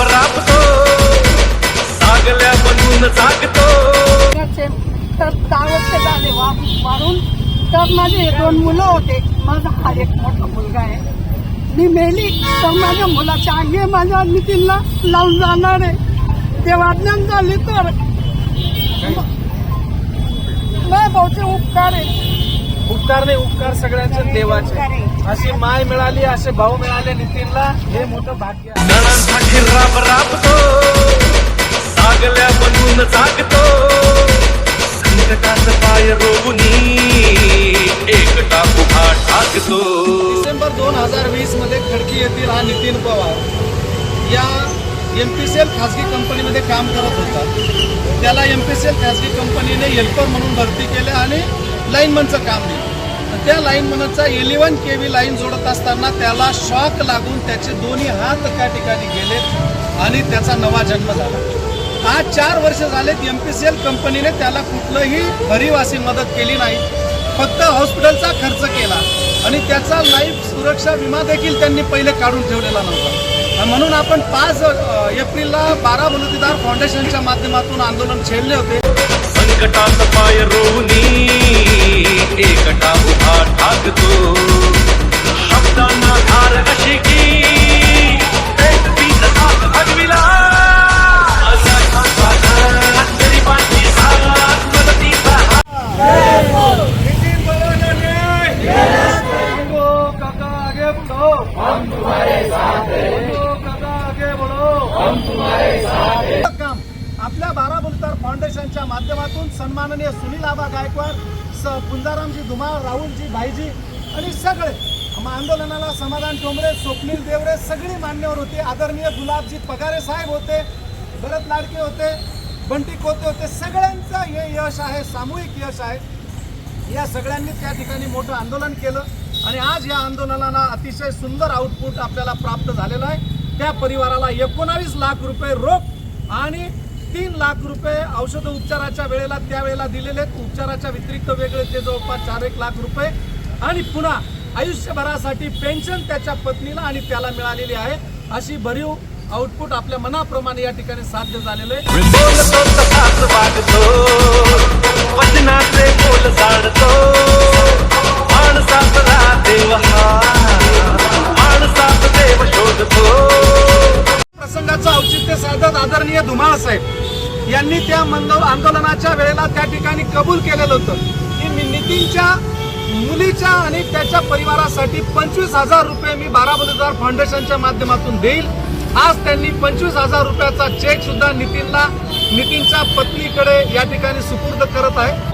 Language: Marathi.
राब राबतो. सागल्या बनून जागतो. तर वर्ष झाले वा वाढून तर माझे दोन मुलं होते. माझा हा एक मोठा मुलगा आहे. मी मेली तर माझ्या मुलाच्या अंगे माझ्या नितीनला लावून जाणार आहे. ते झाली तर भाऊचे उपकार आहे उपकार नाही उपकार सगळ्यांचे देवाचे. अशी माय मिळाली असे भाऊ मिळाले नितीनला हे मोठं भाग्य बनून जागतो. संकटात पाय रोवणी एकटा उभा टाकतो डिसेंबर दोन हजार वीसमध्ये खडकी येथील हा नितीन पवार या एम पी सी एल खासगी कंपनीमध्ये काम करत होता. त्याला एम पी सी एल खासगी कंपनीने हेल्पर म्हणून भरती केलं आणि लाईनमनचं काम दिलं. त्या लाईनमनचा इलेव्हन के व्ही लाईन जोडत असताना त्याला शॉक लागून त्याचे दोन्ही हात त्या ठिकाणी गेले आणि त्याचा नवा जन्म झाला. आज चार वर्ष झालेत एम पी सी एल कंपनीने त्याला कुठलंही भरीव मदत केली नाही. फक्त हॉस्पिटलचा खर्च केला. आणि त्याचा लाईफ सुरक्षा विमा देखील त्यांनी पहिले काढून ठेवलेला नव्हता. म्हणून आपण पाच एप्रिलला बारा बलुतेदार फाउंडेशनच्या माध्यमातून आंदोलन छेडले होते. संकटात पाय रोवणी एकटा उभा ठाकतो. काम. आपल्या बारा बुलतार फाउंडेशनच्या माध्यमातून सन्माननीय सुनील आबा गायकवाड स. पुंजारामजी धुमाळ राहुलजी भाईजी आणि सगळे आंदोलनाला समाधान टोंबरे स्वप्नील देवरे सगळी मान्यवर होते. आदरणीय गुलाबजी पगारे साहेब होते भरत लाडके होते बंटी कोते होते. सगळ्यांचं हे यश आहे सामूहिक यश आहे. या सगळ्यांनी त्या ठिकाणी मोठं आंदोलन केलं आणि आज या आंदोलनाला अतिशय सुंदर आउटपुट आपल्याला प्राप्त झालेलं आहे. त्या परिवाराला एकोणावीस लाख रुपये रोख आणि तीन लाख रुपये औषध उपचाराच्या वेळेला त्यावेळेला दिलेले आहेत. उपचाराच्या व्यतिरिक्त वेगळे ते जवळपास चार एक लाख रुपये. आणि पुन्हा आयुष्यभरासाठी पेन्शन त्याच्या पत्नीला आणि त्याला मिळालेली आहे. अशी भरीव आउटपुट आपल्या मनाप्रमाणे या ठिकाणी साध्य झालेलं आहे. धुमाळ साहेब यांनी त्या मंद आंदोलनाच्या वेळेला त्या ठिकाणी कबूल केलेलं होतं. की मी नितीनच्या मुलीच्या आणि त्याच्या परिवारासाठी पंचवीस हजार रुपये मी बारा बलुतेदार फाउंडेशनच्या माध्यमातून देईल. आज त्यांनी पंचवीस हजार रुपयाचा चेक सुद्धा नितीनला नितीनच्या पत्नीकडे या ठिकाणी सुपूर्द करत आहे.